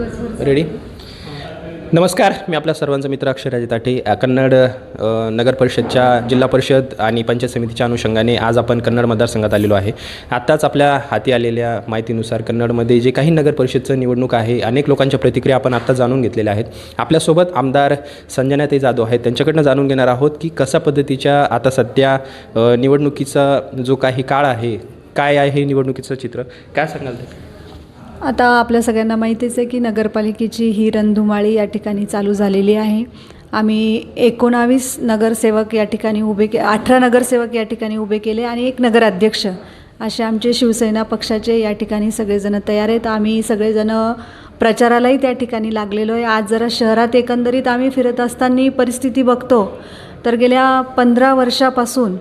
Ready नमस्कार मी आपल्या सर्वांचा मित्र अक्षराजी ताटे. कन्नड नगर परिषदच्या जिल्हा परिषद आणि पंचायत समितीच्या अनुषंगाने आज आपण कन्नड मतदारसंघात आलेलो आहे. आत्ताच आपल्या हाती आलेल्या माहितीनुसार कन्नडमध्ये जे काही नगर परिषदचं निवडणूक आहे अनेक लोकांच्या प्रतिक्रिया आपण आत्ता जाणून घेतलेल्या आहेत. आपल्यासोबत आमदार संजनाताई जाधव आहेत. त्यांच्याकडनं जाणून घेणार आहोत की कशा पद्धतीच्या आता सध्या निवडणुकीचा जो काही काळ आहे काय आहे हे निवडणुकीचं चित्र? काय सांगाल ते आता आपल्या सगळ्यांना माहितीच आहे की नगरपालिकेची ही रणधुमाळी या ठिकाणी चालू झालेली आहे. आम्ही एकोणावीस नगरसेवक या ठिकाणी उभे के अठरा नगरसेवक या ठिकाणी उभे केले आणि एक नगराध्यक्ष असे आमचे शिवसेना पक्षाचे या ठिकाणी सगळेजण तयार आहेत. आम्ही सगळेजण प्रचारालाही त्या ठिकाणी लागलेलो आहे. आज जरा शहरात एकंदरीत आम्ही फिरत असताना परिस्थिती बघतो. तर गेल्या पंधरा वर्षापासून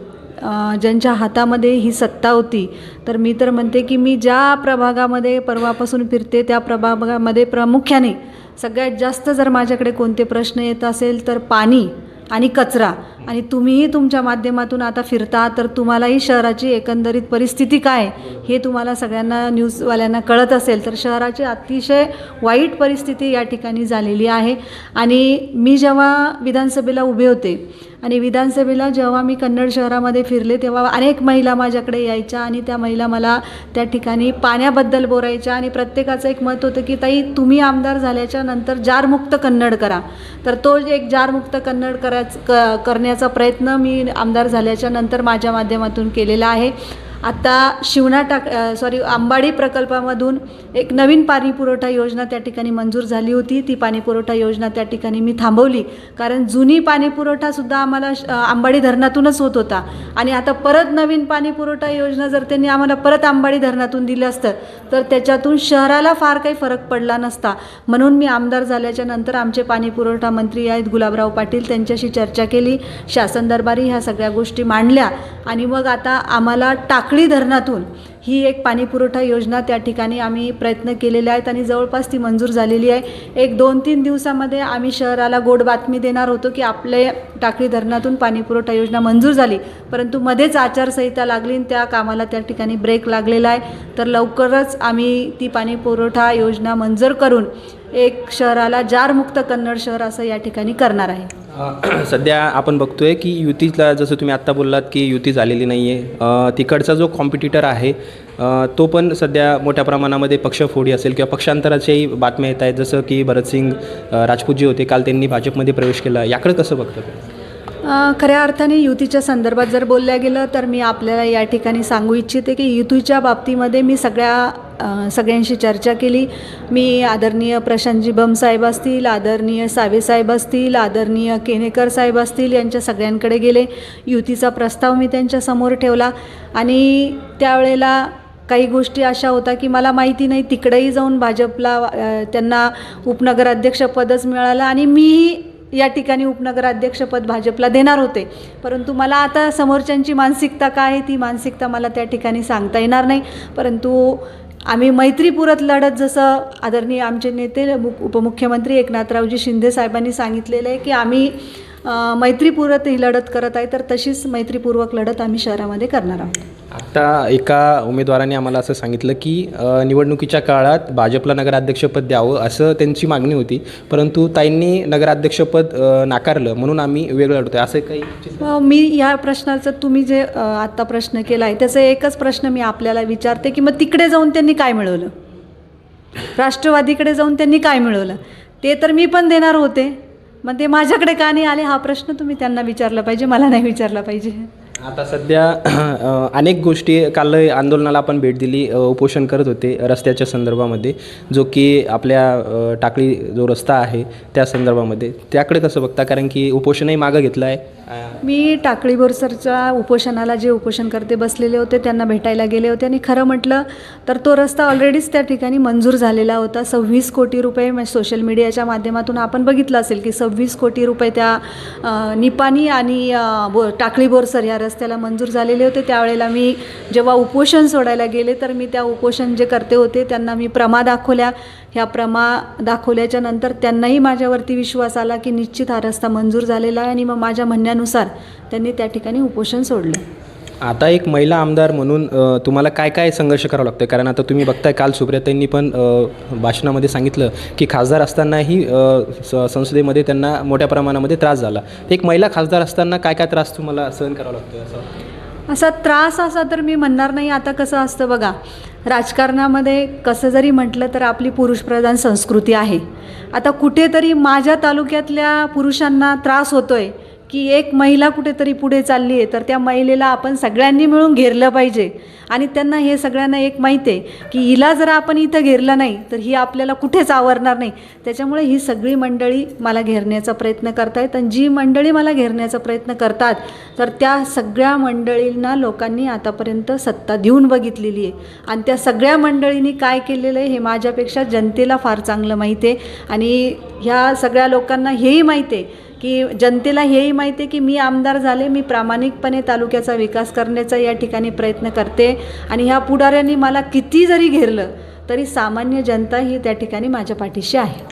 ज्यांच्या हातामध्ये ही सत्ता होती तर मी तर म्हणते की मी ज्या प्रभागामध्ये परवापासून फिरते त्या प्रभागामध्ये प्रामुख्याने सगळ्यात जास्त जर माझ्याकडे कोणते प्रश्न येत असेल तर पाणी आणि कचरा. आणि तुम्हीही तुमच्या माध्यमातून आता फिरता तर तुम्हालाही शहराची एकंदरीत परिस्थिती काय? हे तुम्हाला सगळ्यांना न्यूजवाल्यांना कळत असेल तर शहराची अतिशय वाईट परिस्थिती या ठिकाणी झालेली आहे. आणि मी जेव्हा विधानसभेला उभे होते आणि विधानसभेला जेव्हा मी कन्नड शहरामध्ये फिरले तेव्हा अनेक महिला माझ्याकडे यायच्या आणि त्या महिला मला त्या ठिकाणी पाण्याबद्दल बोलायच्या. आणि प्रत्येकाचं एक मत होतं की ताई तुम्ही आमदार झाल्याच्यानंतर जारमुक्त कन्नड करा. तर तो एक जारमुक्त कन्नड करायच क करण्याचा प्रयत्न मी आमदार झाल्याच्यानंतर माझ्या माध्यमातून केलेला आहे. आता शिवणा टाक सॉरी आंबाडी प्रकल्पामधून एक नवीन पाणी पुरवठा योजना त्या ठिकाणी मंजूर झाली होती. ती पाणी पुरवठा योजना त्या ठिकाणी मी थांबवली. कारण जुनी पाणी पुरवठासुद्धा आम्हाला श- आंबाडी धरणातूनच होत होता. आणि आता परत नवीन पाणी पुरवठा योजना जर त्यांनी आम्हाला परत आंबाडी धरणातून दिलं असतं तर त्याच्यातून शहराला फार काही फरक पडला नसता. म्हणून मी आमदार झाल्याच्यानंतर आमचे पाणी पुरवठा मंत्री आहेत गुलाबराव पाटील त्यांच्याशी चर्चा केली. शासन दरबारी ह्या सगळ्या गोष्टी मांडल्या. आणि मग आता आम्हाला टाक साखळी धरणातून ही एक पाणी पुरवठा योजना त्या ठिकाणी आम्ही प्रयत्न केलेले आहेत आणि जवळपास ती मंजूर झालेली आहे. एक दोन तीन दिवसामध्ये आम्ही शहराला गोड बातमी देणार होतो की आपले टाकळी धरणातून पाणी पुरवठा योजना मंजूर झाली. परंतु मध्येच आचारसंहिता लागली आणि त्या कामाला त्या ठिकाणी ब्रेक लागलेला आहे. तर लवकरच आम्ही ती पाणी पुरवठा योजना मंजूर करून एक शहराला जारमुक्त कन्नड शहर असं या ठिकाणी करणार आहे. सध्या आपण बघतोय की युतीला जसं तुम्ही आत्ता बोललात की युती झालेली नाही आहे तिकडचा जो कॉम्पिटिटर आहे तो पण सध्या मोठ्या प्रमाणामध्ये पक्षफोडी असेल किंवा पक्षांतराच्याही बातम्या येत आहेत. जसं की भरतसिंग अ, राजपूत जे होते काल त्यांनी भाजपमध्ये प्रवेश केला. याकडे कसं बघतं खऱ्या अर्थाने युतीच्या संदर्भात जर बोलल्या गेलं तर मी आपल्याला या ठिकाणी सांगू इच्छिते की युतीच्या बाबतीमध्ये मी सगळ्या सगळ्यांशी चर्चा केली. मी आदरणीय प्रशांतजी बमसाहेब असतील आदरणीय सावेसाहेब असतील आदरणीय केनेकर साहेब असतील यांच्या सगळ्यांकडे गेले. युतीचा प्रस्ताव मी त्यांच्यासमोर ठेवला. आणि त्यावेळेला काही गोष्टी अशा होत्या की मला माहिती नाही तिकडेही जाऊन भाजपला त्यांना उपनगराध्यक्षपदच मिळालं आणि मीही या ठिकाणी उपनगराध्यक्षपद भाजपला देणार होते. परंतु मला आता समोरच्यांची मानसिकता काय आहे ती मानसिकता मला त्या ठिकाणी सांगता येणार नाही. परंतु आम्ही मैत्रीपुरत लढत जसं आदरणीय आमचे नेते उपमुख्यमंत्री एकनाथरावजी शिंदे साहेबांनी सांगितलेलं आहे की आम्ही मैत्रीपूरत ही लढत करत आहे तर तशीच मैत्रीपूर्वक लढत आम्ही शहरामध्ये करणार आहोत. आत्ता एका उमेदवाराने आम्हाला असं सांगितलं की निवडणुकीच्या काळात भाजपला नगराध्यक्षपद द्यावं असं त्यांची मागणी होती. परंतु ताईंनी नगराध्यक्षपद नाकारलं म्हणून आम्ही वेगळं लढतोय. असं काही मी या प्रश्नाचं तुम्ही जे आत्ता प्रश्न केला आहे त्याचा एकच प्रश्न मी आपल्याला विचारते की मग तिकडे जाऊन त्यांनी काय मिळवलं? राष्ट्रवादीकडे जाऊन त्यांनी काय मिळवलं? ते तर मी पण देणार होते. मग ते माझ्याकडे का नाही आले? हा प्रश्न तुम्ही त्यांना विचारला पाहिजे मला नाही विचारला पाहिजे. आता सध्या अनेक गोष्टी काल आंदोलनाला आपण भेट दिली उपोषण करत होते रस्त्याच्या संदर्भामध्ये जो की आपल्या टाकळी जो रस्ता आहे त्या संदर्भामध्ये. त्याकडे कसं बघता? कारण की उपोषणही मागं घेतलं आहे. मी टाकळी बोरसरच्या उपोषणाला जे उपोषणकर्ते बसलेले होते त्यांना भेटायला गेले होते आणि खरं म्हटलं तर तो रस्ता ऑलरेडीच त्या ठिकाणी मंजूर झालेला होता. सव्वीस कोटी रुपये म्हणजे सोशल मीडियाच्या माध्यमातून आपण बघितलं असेल की सव्वीस कोटी रुपये त्या निपाणी आणि बो टाकळी बोरसर ह्या रस्त्याला मंजूर झालेले होते. त्यावेळेला मी जेव्हा उपोषण सोडायला गेले तर मी त्या उपोषण जे करते होते त्यांना मी प्रमा दाखवल्या. ह्या प्रमा दाखवल्याच्या नंतर त्यांनाही माझ्यावरती विश्वास आला की निश्चित हा रस्ता मंजूर झालेला आहे आणि मग माझ्या म्हणण्यानुसार त्यांनी त्या ठिकाणी उपोषण सोडलं. आता एक महिला आमदार म्हणून तुम्हाला काय काय संघर्ष करावा लागतो कारण आता तुम्ही बघताय काल सुप्रियाताईंनी पण भाषणामध्ये सांगितलं की खासदार असतानाही संसदेमध्ये त्यांना मोठ्या प्रमाणामध्ये त्रास झाला. एक महिला खासदार असताना काय काय त्रास तुम्हाला सहन करावा लागतो असं? असा त्रास असा तर मी म्हणणार नाही. आता कसं असतं बघा राजकारणामध्ये कसं जरी म्हटलं तर आपली पुरुषप्रधान संस्कृती आहे. आता कुठेतरी माझ्या तालुक्यातल्या पुरुषांना त्रास होतो आहे की एक महिला कुठेतरी पुढे चालली आहे तर त्या महिलेला आपण सगळ्यांनी मिळून घेरलं पाहिजे. आणि त्यांना हे सगळ्यांना एक माहिती आहे की हिला जर आपण इथं घेरलं नाही तर ही आपल्याला कुठेच आवरणार नाही. त्याच्यामुळे ही सगळी मंडळी मला घेरण्याचा प्रयत्न करतायत आणि जी मंडळी मला घेरण्याचा प्रयत्न करतात तर त्या सगळ्या मंडळींना लोकांनी आतापर्यंत सत्ता देऊन बघितलेली आहे. आणि त्या सगळ्या मंडळींनी काय केलेलं आहे हे माझ्यापेक्षा जनतेला फार चांगलं माहिती आहे. आणि ह्या सगळ्या लोकांना हेही माहिती आहे की जनतेला हेही माहिती आहे की मी आमदार झाले मी प्रामाणिकपणे तालुक्याचा विकास करण्याचा या ठिकाणी प्रयत्न करते आणि ह्या पुढाऱ्यांनी मला किती जरी घेरलं तरी सामान्य जनता ही त्या ठिकाणी माझ्या पाठीशी आहे.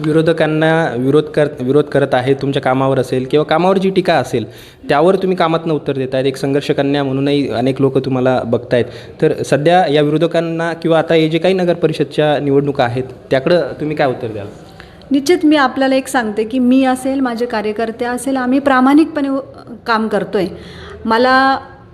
विरोधकांना विरोध कर विरोध करत आहे तुमच्या कामावर असेल किंवा कामावर जी टीका असेल त्यावर तुम्ही कामातनं उत्तर देत आहेत एक संघर्ष कन्या म्हणूनही अनेक लोक तुम्हाला बघतायत. तर सध्या या विरोधकांना किंवा आता हे जे काही नगर परिषदच्या निवडणुका आहेत त्याकडं तुम्ही काय उत्तर द्याल? निश्चित मी आपल्याला एक सांगते की मी असेल माझे कार्यकर्ते असेल आम्ही प्रामाणिकपणे काम करतो आहे मला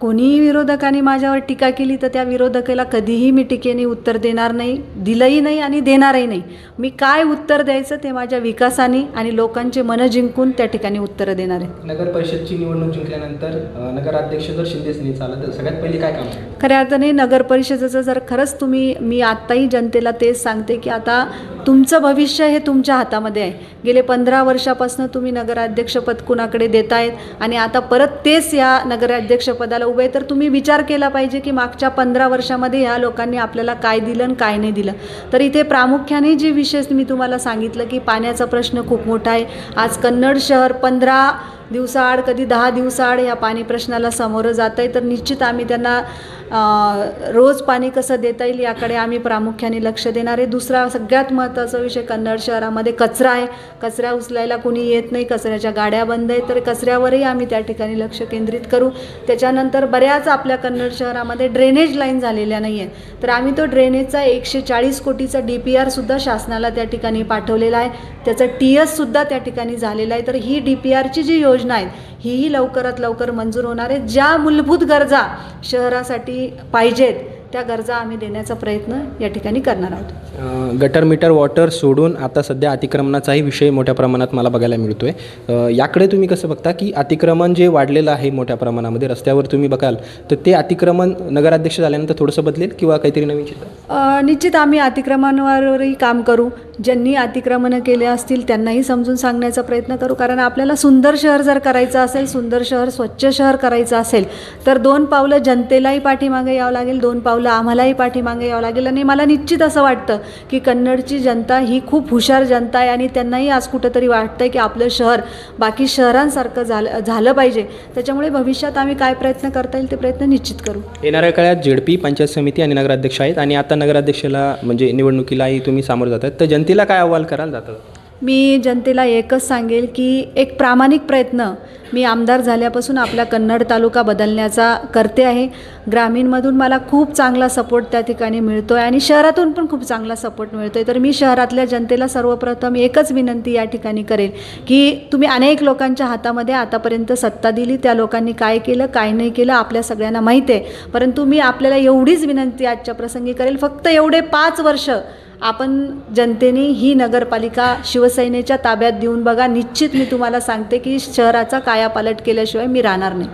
कोणीही विरोधकाने माझ्यावर टीका केली तर त्या विरोधकाला कधीही मी टीकेने उत्तर देणार नाही दिलंही नाही आणि देणारही नाही. मी काय उत्तर द्यायचं ते माझ्या विकासाने आणि लोकांचे मनं जिंकून त्या ठिकाणी उत्तरं देणार आहे. नगर परिषदची निवडणूक जिंकल्यानंतर नगराध्यक्ष जर नाही चालत तर सगळ्यात पहिले काय काम? खऱ्या अर्थाने नगर परिषदेचं जर खरंच तुम्ही मी आत्ताही जनतेला तेच सांगते की आता तुमचं भविष्य हे तुमच्या हातामध्ये आहे. गेले पंधरा वर्षापासून तुम्ही नगराध्यक्षपद कुणाकडे देतायत? आणि आता परत तेच या नगराध्यक्षपदाला उभे आहे. तर तुम्ही विचार केला पाहिजे की मागच्या पंधरा वर्षामध्ये ह्या लोकांनी आपल्याला काय दिलं आणि काय नाही दिलं? तर इथे प्रामुख्याने जे विशेष मी तुम्हाला सांगितलं की पाण्याचा प्रश्न खूप मोठा आहे. आज कन्नड शहर पंधरा दिवसाआड कधी दहा दिवसाआड या पाणी प्रश्नाला सामोरं जात आहे तर निश्चित आम्ही त्यांना रोज पाणी कसं देता येईल याकडे आम्ही प्रामुख्याने लक्ष देणार आहे. दुसरा सगळ्यात महत्त्वाचा विषय कन्नड शहरामध्ये कचरा आहे. कचरा उचलायला कोणी येत नाही कचऱ्याच्या गाड्या बंद आहेत तर कचऱ्यावरही आम्ही त्या ठिकाणी लक्ष केंद्रित करू. त्याच्यानंतर बऱ्याच आपल्या कन्नड शहरामध्ये ड्रेनेज लाईन झालेल्या नाही आहेत तर आम्ही तो ड्रेनेजचा एकशे चाळीस कोटीचा डी पी आरसुद्धा शासनाला त्या ठिकाणी पाठवलेला आहे. त्याचा टी एससुद्धा त्या ठिकाणी झालेला आहे. तर ही डी पी आरची जी योजना आहे हीही लवकरात लवकर मंजूर होणार आहे. ज्या मूलभूत गरजा शहरासाठी पाहिजेत त्या गरजा आम्ही देण्याचा प्रयत्न या ठिकाणी करणार आहोत. गटर मीटर वॉटर सोडून आता सध्या अतिक्रमणाचाही विषय मोठ्या प्रमाणात मला बघायला मिळतो आहे याकडे तुम्ही कसं बघता की अतिक्रमण जे वाढलेलं आहे मोठ्या प्रमाणामध्ये रस्त्यावर तुम्ही बघाल तर ते अतिक्रमण नगराध्यक्ष झाल्यानंतर थोडंसं बदलेल किंवा काहीतरी नवीन अ, निश्चित आम्ही अतिक्रमणावरही काम करू. ज्यांनी अतिक्रमणं केले असतील त्यांनाही समजून सांगण्याचा प्रयत्न करू. कारण आपल्याला सुंदर शहर जर करायचं असेल सुंदर शहर स्वच्छ शहर करायचं असेल तर दोन पावलं जनतेलाही पाठीमागे यावं लागेल दोन पावलं आम्हालाही पाठीमागे यावं लागेल. आणि मला निश्चित असं वाटतं की कन्नडची जनता ही खूप हुशार जनता आहे आणि त्यांनाही आज कुठंतरी वाटतं की आपलं शहर बाकी शहरांसारखं झालं झालं पाहिजे. त्याच्यामुळे भविष्यात आम्ही काय प्रयत्न करता येईल ते प्रयत्न निश्चित करू. येणाऱ्या काळात जेडपी पंचायत समिती आणि नगराध्यक्ष आहेत आणि आता नगराध्यक्षाला म्हणजे निवडणुकीलाही तुम्ही सामोरं जातात तर जनतेला काय अहवाल कराल जातात मी जनतेला एकच सांगेल की एक प्रामाणिक प्रयत्न मी आमदार झाल्यापासून आपला कन्नड तालुका बदलण्याचा करते आहे. ग्रामीणमधून मला खूप चांगला सपोर्ट त्या ठिकाणी मिळतो आहे आणि शहरातून पण खूप चांगला सपोर्ट मिळतो आहे तर मी शहरातल्या जनतेला सर्वप्रथम एकच विनंती या ठिकाणी करेल की तुम्ही अनेक लोकांच्या हातामध्ये आतापर्यंत सत्ता दिली त्या लोकांनी काय केलं काय नाही केलं आपल्या सगळ्यांना माहीत आहे. परंतु मी आपल्याला एवढीच विनंती आजच्या प्रसंगी करेल फक्त एवढे पाच वर्ष आपण जनतेने ही नगरपालिका शिवसेनेच्या ताब्यात देऊन बघा. निश्चित मी तुम्हाला सांगते की शहराचा कायापालट केल्याशिवाय मी राहणार नाही.